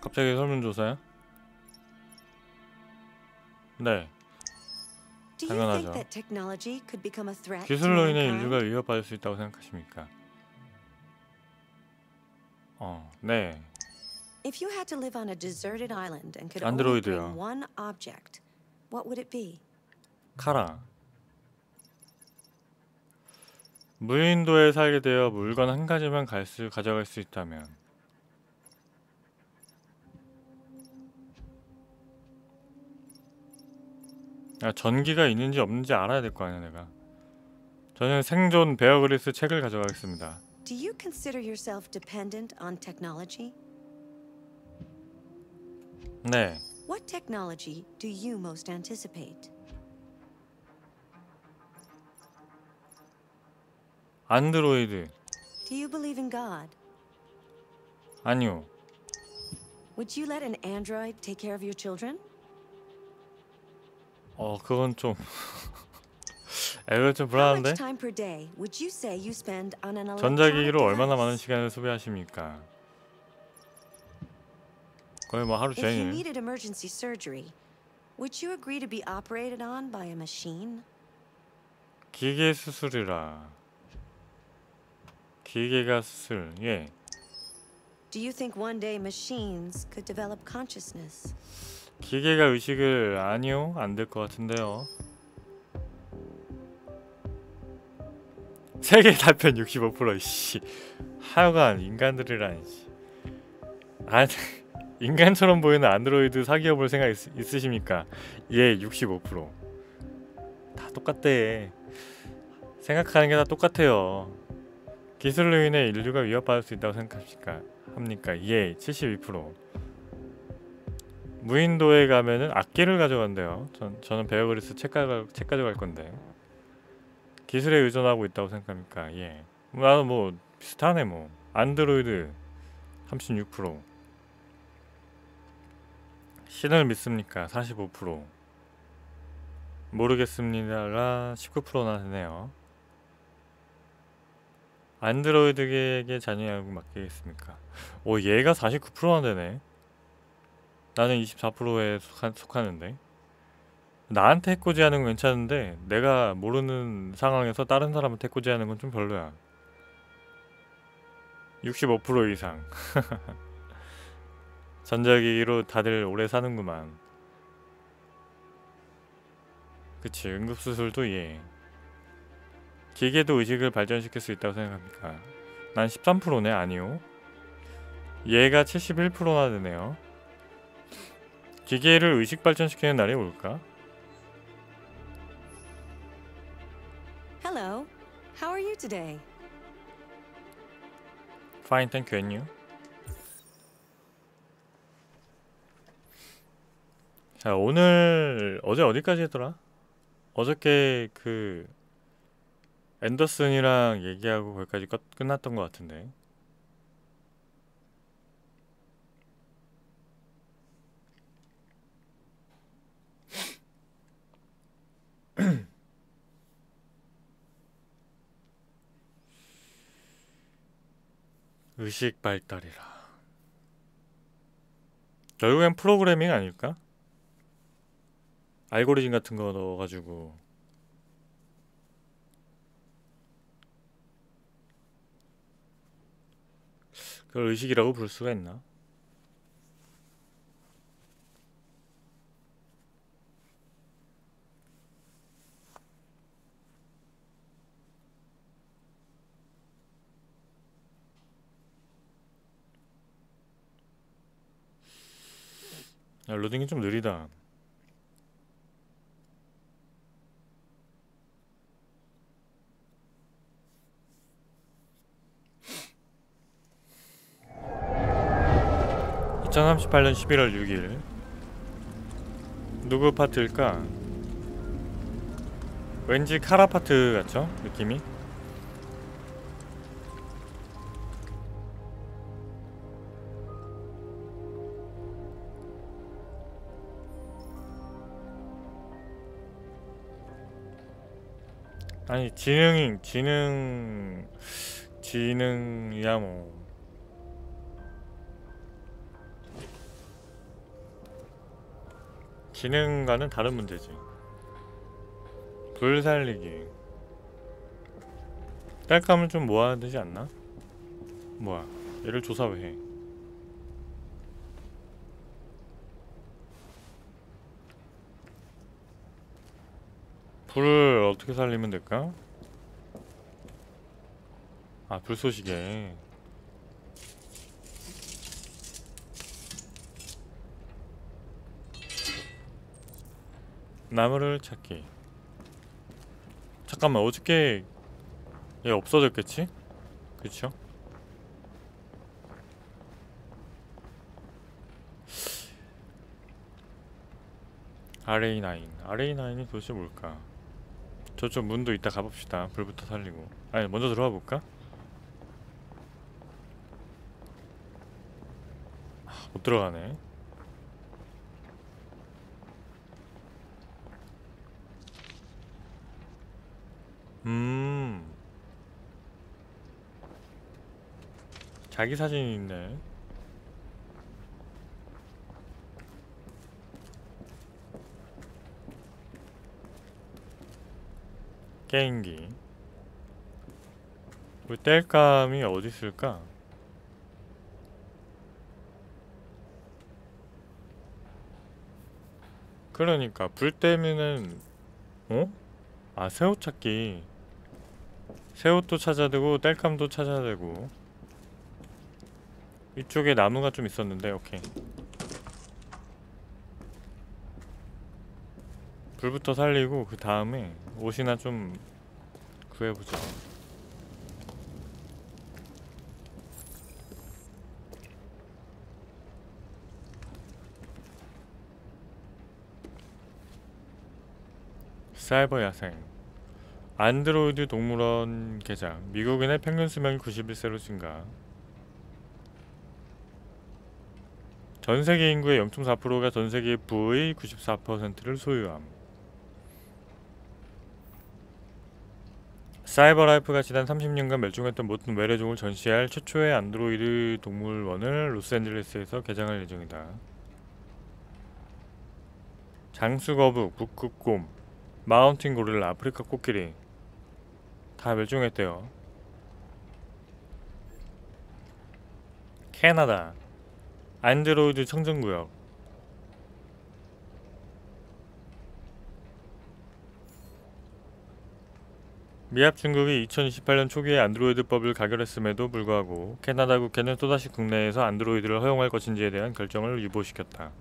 갑자기 설문조사야? 네. 당연하죠. 기술로 인해? 인류가 위협받을 수 있다고 생각하십니까? 어, 네. If you had to live on a deserted island and could only bring one object, what would it be? 카라. 무인도에 살게 되어 물건 한 가지만 갈 수, 가져갈 수 있다면 아, 전기가 있는지 없는지 알아야 될 거 아니야 내가 저는 생존 베어 그리스 책을 가져가겠습니다 Do you consider yourself dependent on technology? 네 What technology do you most anticipate? 안드로이드 Do you believe in God? 아니요 Would you let an android take care of your children? 어 그건 좀 에그 좀 불안한데 전자기기로 얼마나 많은? 시간을 소비하십니까? 거의 뭐 하루 종일 would you agree to be operated on by a machine? 기계 수술이라 기계가 수술 예 Do you think one day machines could develop consciousness? 기계가 의식을 아니요 안 될 것 같은데요 세계 답변 65% 이씨 하여간 인간들이란 씨. 아 인간처럼 보이는 안드로이드 사기업을 생각 있, 있으십니까? 예, 65%다 똑같대 생각하는 게 다 똑같아요 기술로 인해 인류가 위협받을 수 있다고 생각합니까? 합니까? 예, 72% 무인도에 가면은 악기를 가져간대요. 전 저는 베어그리스 책 가져 책 가져갈 건데 기술에 의존하고 있다고 생각합니까? 예. 나도 뭐 비슷하네 뭐. 안드로이드 36% 신을 믿습니까? 45% 모르겠습니다가 19%나 되네요. 안드로이드에게 자녀하고 맡기겠습니까? 오 얘가 49%나 되네. 나는 24%에 속하, 속하 는데. 나한테 해코지하는 건 괜찮은데 내가 모르는 상황에서 다른 사람한테 해코지하는 건 좀 별로야. 65% 이상. 전자기기로 다들 오래 사는구만. 그치 응급수술도 예 기계도 의식을 발전시킬 수 있다고 생각합니까? 난 13%네 아니요. 얘가 71%나 되네요 기계를 의식 발전시키는 날이 올까? Hello. How are you today? Fine, thank you, and you? 자, 오늘 어제 어디까지 했더라? 어저께 그 앤더슨이랑 얘기하고 거기까지 끝, 끝났던 것 같은데. 의식 발달이라. 결국엔 프로그래밍 아닐까? 알고리즘 같은 거 넣어가지고 그걸 의식이라고 부를 수가 있나? 야, 로딩이 좀 느리다. (2038년 11월 6일) 누구 파트일까? 왠지 카라 파트 같죠? 느낌이? 아니 지능이 지능 지능이야 뭐 지능과는 다른 문제지 불살리기 딸감은 좀 모아야 되지 않나? 뭐야 얘를 조사 왜 해? 불을 어떻게 살리면 될까? 아, 불쏘시개. 나무를 찾기. 잠깐만, 어저께 얘 없어졌겠지? 그쵸? RA9 RA9이 도대체 뭘까? 저쪽 문도 이따 가봅시다. 불부터 살리고. 아니 먼저 들어가 볼까? 아, 못 들어가네. 음. 자기 사진이 있네 게임기 그 뗄감이 어디 있을까? 그러니까 불 때면은 어? 아 새옷 찾기 새옷도 찾아야 되고 뗄감도 찾아야 되고 이쪽에 나무가 좀 있었는데 오케이 불부터 살리고 그 다음에 옷이나 좀 구해보자. 사이버 야생. 안드로이드 동물원 개장 미국인의 평균 수명이 91세로 증가. 전 세계 인구의 0.4%가 전 세계 부의 94%를 소유함 사이버라이프가 지난 30년간 멸종했던 모든 외래종을 전시할 최초의 안드로이드 동물원을 로스앤젤레스에서 개장할 예정이다. 장수거북, 북극곰, 마운틴 고릴라, 아프리카 코끼리 다 멸종했대요. 캐나다 안드로이드 청정구역 미합 중국이 2028년 초기에 안드로이드법을 가결했음에도 불구하고 캐나다 국회는 또다시 국내에서 안드로이드를 허용할 것인지에 대한 결정을 유보시켰다.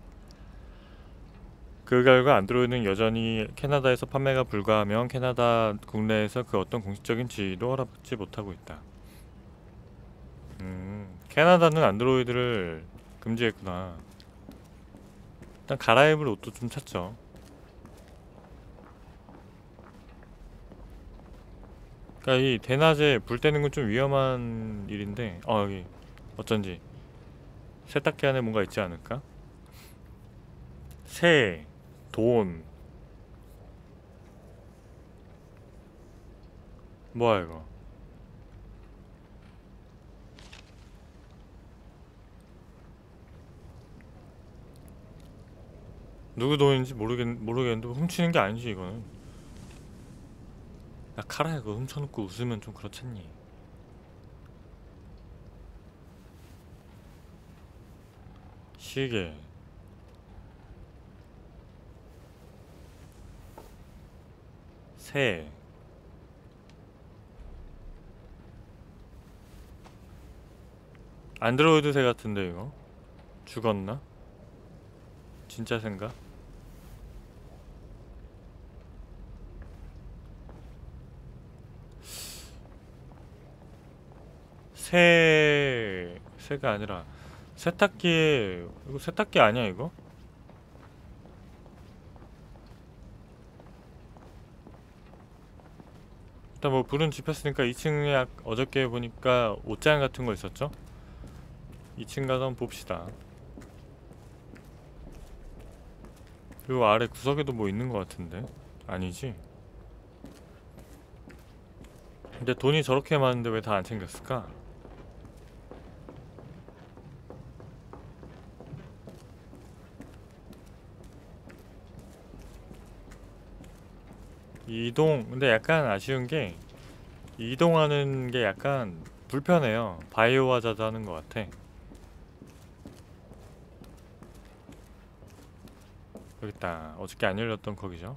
그 결과 안드로이드는 여전히 캐나다에서 판매가 불가하며 캐나다 국내에서 그 어떤 공식적인 지위도 허락받지 못하고 있다. 음, 캐나다는 안드로이드를 금지했구나. 일단 갈아입을 옷도 좀 찾죠. 그러니까 이 대낮에 불 때는 건 좀 위험한 일인데 어 여기 어쩐지 세탁기 안에 뭔가 있지 않을까? 새, 돈. 뭐야 이거? 누구 돈인지 모르겠, 모르겠는데 훔치는 게 아니지 이거는 야 카라야 그거 훔쳐놓고 웃으면 좀 그렇잖니 시계 새 안드로이드 새 같은데 이거 죽었나? 진짜 새인가? 새 새가 아니라 세탁기에 이거 세탁기 아니야 이거? 일단 뭐 불은 지폈으니까 2층에 아- 어저께 보니까 옷장 같은 거 있었죠? 2층 가서 한번 봅시다. 그리고 아래 구석에도 뭐 있는 것 같은데 아니지? 근데 돈이 저렇게 많은데 왜 다 안 챙겼을까? 이동 근데 약간 아쉬운 게 이동하는 게 약간 불편해요. 바이오 하자드 하는 것 같아. 여기 있다. 어저께 안 열렸던 거기죠?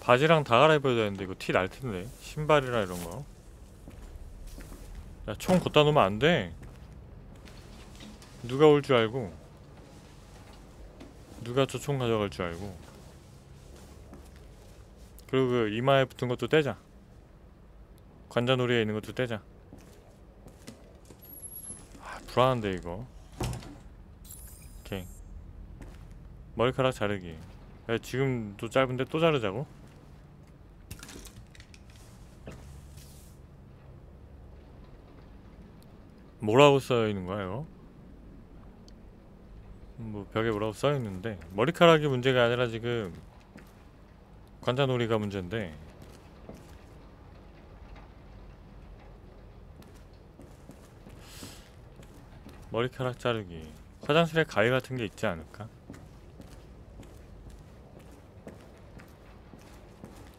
바지랑 다 갈아입어야 되는데 이거 티 날 텐데. 신발이랑 이런 거. 야 총 걷다 놓으면 안 돼. 누가 올 줄 알고. 누가 저 총 가져갈 줄 알고. 그리고 그 이마에 붙은 것도 떼자. 관자놀이에 있는 것도 떼자. 아 불안한데 이거. 오케이. 머리카락 자르기. 야, 지금도 짧은데 또 자르자고? 뭐라고 써 있는 이거? 뭐 벽에 뭐라고 써 있는데 머리카락이 문제가 아니라 지금 관자놀이가 문제인데 머리카락 자르기 화장실에 가위 같은 게 있지 않을까?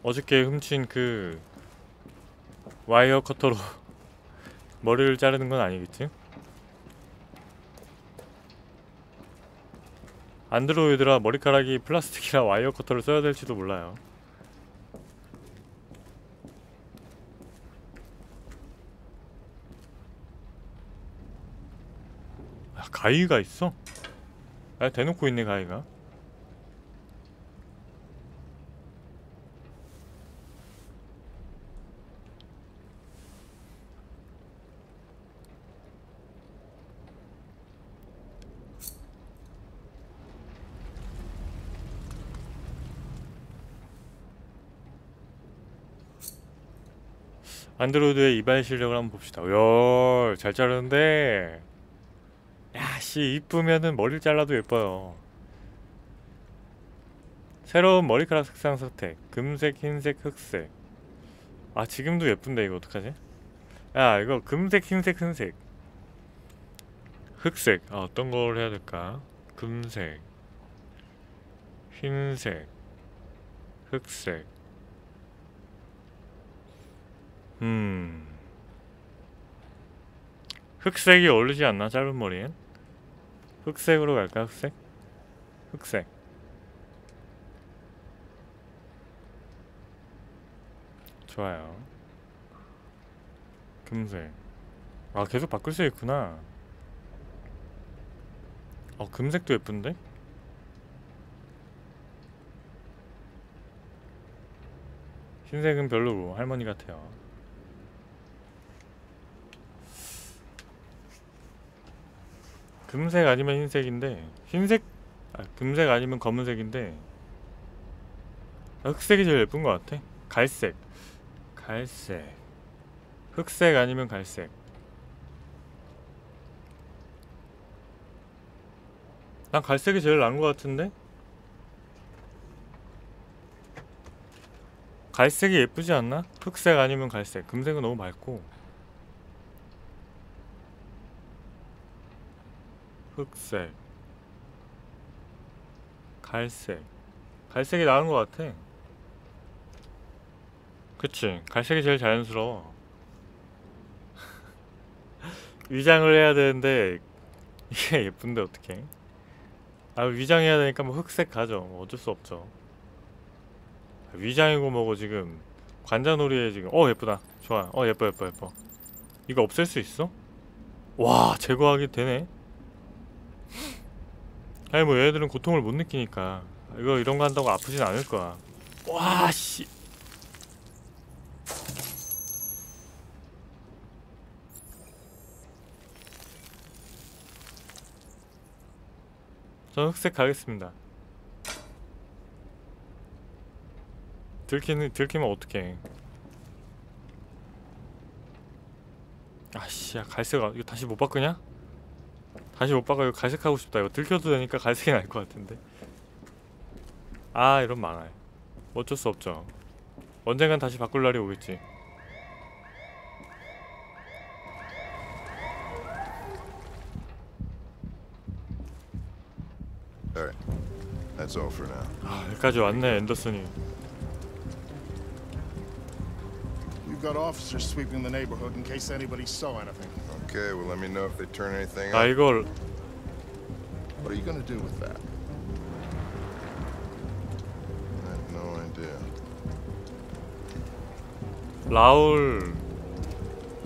어저께 훔친 그 와이어 커터로 머리를 자르는 건 아니겠지? 안드로이드라 머리카락이 플라스틱이라 와이어 커터를 써야 될지도 몰라요. 아, 가위가 있어? 아, 대놓고 있네 가위가. 안드로이드의 이발 실력을 한번 봅시다. 야, 잘 자르는데. 야, 씨 이쁘면은 머리를 잘라도 예뻐요. 새로운 머리카락 색상 선택. 금색, 흰색, 흑색. 아, 지금도 예쁜데 이거 어떡하지? 야, 이거 금색, 흰색, 흰색. 흑색. 아, 어떤 걸 해야 될까? 금색. 흰색. 흑색. 음. 흑색이 어울리지 않나? 짧은 머리엔? 흑색으로 갈까? 흑색? 흑색. 좋아요. 금색. 아, 계속 바꿀 수 있구나. 어, 금색도 예쁜데? 흰색은 별로고 할머니 같아요. 금색 아니면 흰색인데 흰색 아, 금색 아니면 검은색인데 아, 흑색이 제일 예쁜 것 같아. 갈색. 갈색. 흑색 아니면 갈색. 난 갈색이 제일 나은 것 같은데? 갈색이 예쁘지 않나? 흑색 아니면 갈색. 금색은 너무 맑고 흑색 갈색. 갈색이 나은 것 같아. 그치 갈색이 제일 자연스러워. 위장을 해야 되는데 이게 예쁜데 어떡해? 아 위장해야 되니까 뭐 흑색 가죠. 뭐 어쩔 수 없죠. 위장이고 뭐고 지금 관자놀이에 지금 어 예쁘다. 좋아. 어 예뻐 예뻐 예뻐. 이거 없앨 수 있어? 와 제거하기 되네 아니 뭐 얘들은 고통을 못 느끼니까. 이거 이런 거 한다고 아프진 않을 거야. 와씨. 저 흑색 가겠습니다. 들키는 들키면 어떡해. 아씨 야 갈색 아- 이거 다시 못 바꾸냐? 다시 오빠가 이거 갈색하고 싶다. 이거 들켜도 되니까 갈색이 날 것 같은데. 아 이런 많아요 어쩔 수 없죠. 언젠간 다시 바꿀 날이 오겠지. 아, 여기까지 왔네 앤더슨이. You've got officers sweeping the neighborhood in case anybody saw anything. Okay, well, let me know if they turn anything 아 up. 이걸 What are you gonna do with that? I have no idea. 라울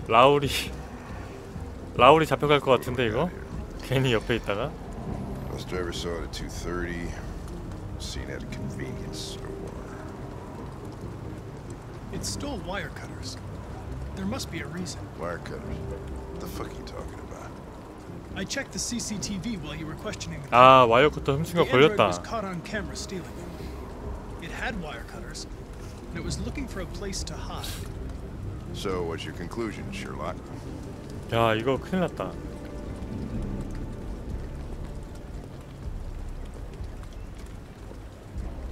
라울이 라울이 잡혀갈 것 같은데 이거 괜히 옆에 있다가 Bus driver saw it at 2:30. Seen at a convenience store. It stole wire cutters. There must be a reason. Wire cutters. What the fuck are you talking about? I checked the CCTV while you were questioning the 아 와이어쿠터 훔친 거 The android 걸렸다 was caught on camera stealing them. It had wire cutters, and it was looking for a place to hide. So, what's your conclusion, Sherlock? 야 이거 큰일 났다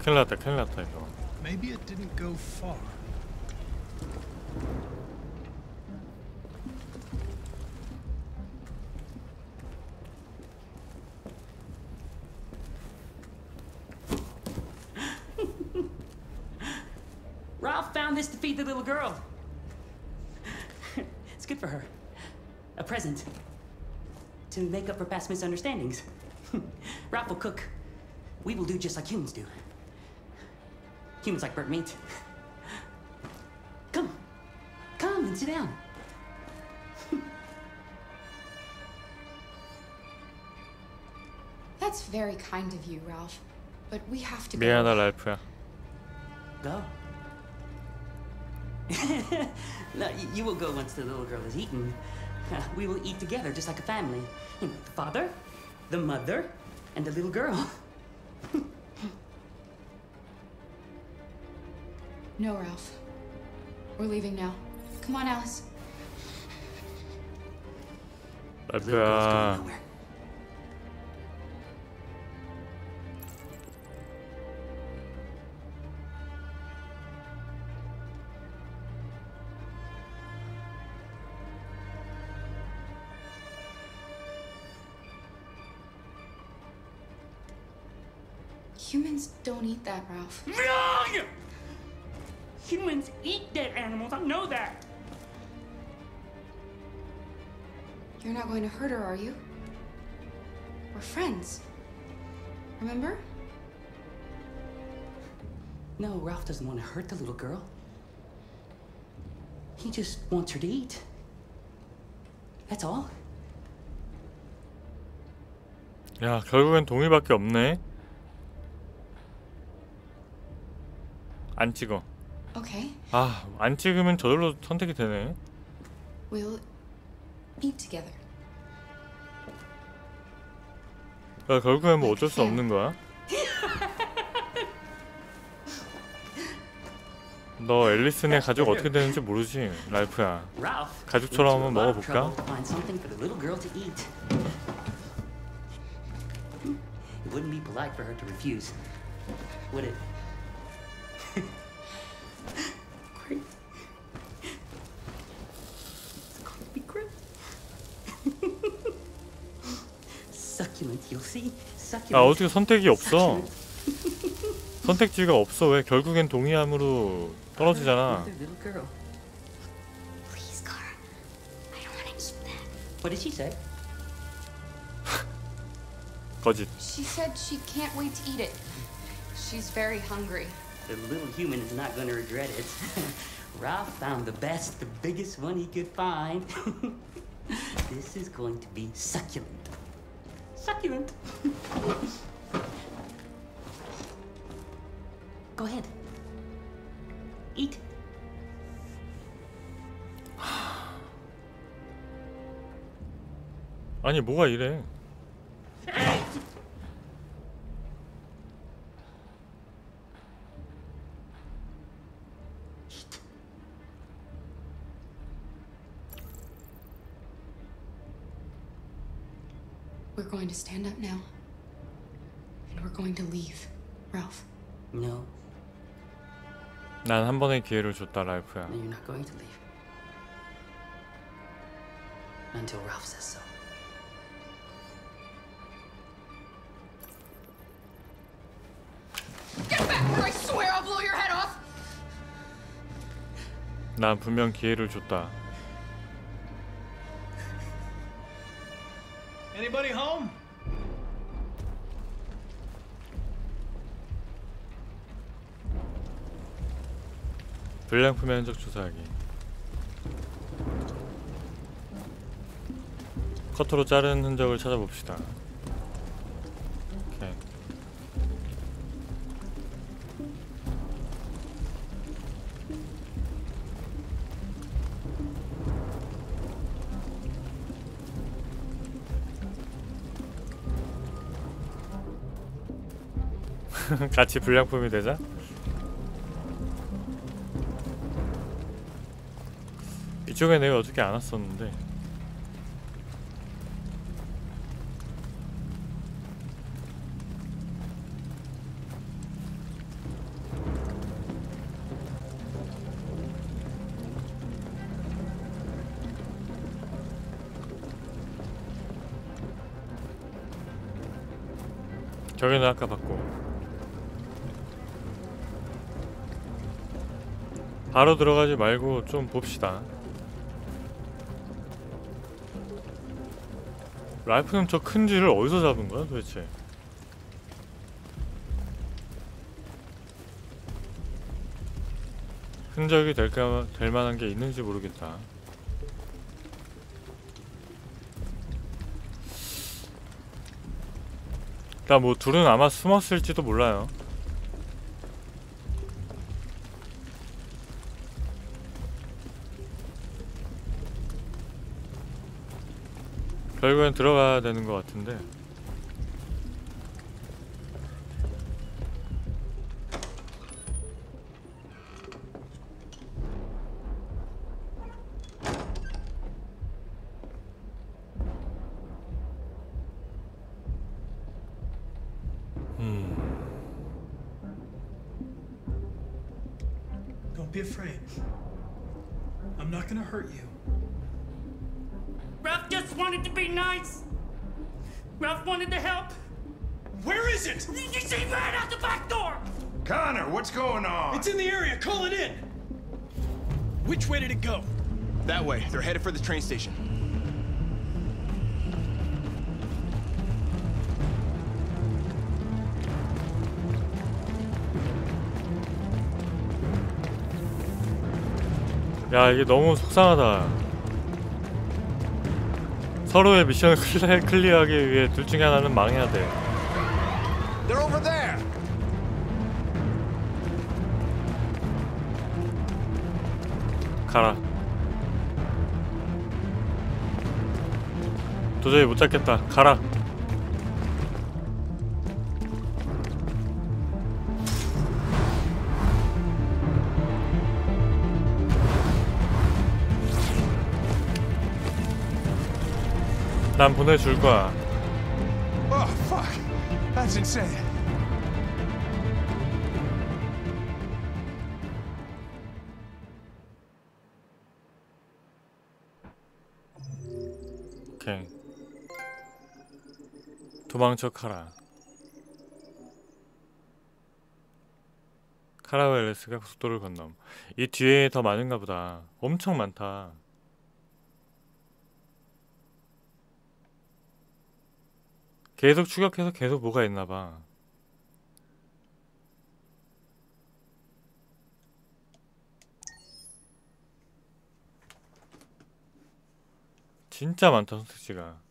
큰일 났다 큰일 났다 이거 Maybe it didn't go far. past misunderstandings. Ralph will cook. We will do just like humans do. Humans like burnt meat. Come. Come and sit down. That's very kind of you, Ralph. But we have to go. Go. no, you will go once the little girl is eaten. Uh, we will eat together, just like a family. You know, the father, the mother, and the little girl. No, Ralph. We're leaving now. Come on, Alice. The little Humans don't eat that, Ralph. Wrong! Humans eat dead animals. I know that. You're not going to hurt her, are you? We're friends. Remember? No, Ralph doesn't want to hurt the little girl. He just wants her to eat. That's all. 야 결국엔 동의밖에 없네 안 찍어 Okay. 아 안 찍으면 저절로 선택이 되네 We'll eat together. 야 결국엔 뭐 어쩔 수 없는 거야 너 앨리슨의 가족 어떻게 되는지 모르지 랄프야 Ralph. 가족처럼 한번 먹어볼까? It wouldn't be polite for her to refuse, would it? 아 어떻게 선택이 없어 선택지가 없어 왜 결국엔 동의함으로 떨어지잖아 Another little girl. Please, Cara. I don't want to eat that. What did she say? 거짓 She said she can't wait to eat it. She's very hungry. The little human is not going to regret it. Ralph found the best, the biggest one he could find. this is going to be succulent. Succulent. Go ahead. Eat. 아니 뭐가 이래 We're going to stand up now. And we're going to leave, Ralph. No. 난한 번의 기회를 줬다, 라이프야. You're not going to leave. Until Ralph says so. Get back, or I swear I'll blow your head off. 난 분명 기회를 줬다. 불량품의 흔적 조사하기. 커터로 자른 흔적을 찾아봅시다. 오케이. 같이 불량품이 되자? 이쪽에 내가 어떻게 안 왔었는데. 저기는 아까 봤고. 바로 들어가지 말고 좀 봅시다 라이프는 저 큰 쥐를 어디서 잡은 거야 도대체? 흔적이 될까 될 만한 게 있는지 모르겠다. 일단 뭐 둘은 아마 숨었을지도 몰라요. 결국엔 들어가야 되는 것 같은데 That way. They're headed for the train station. 야 이게 너무 속상하다 서로의 미션을 클리, 클리어하기 위해 둘 중에 하나는 망해야 돼 They're over there. 가라 도저히 못 잡겠다 가라 난 보내줄 거야 Oh, fuck. That's insane. 도망쳐 카라. 카라와 앨리스가 고속도로를 건넘 이 뒤에 더 많은가 보다. 엄청 많다. 계속 추격해서 계속 뭐가 있나봐. 진짜 많다 선택지가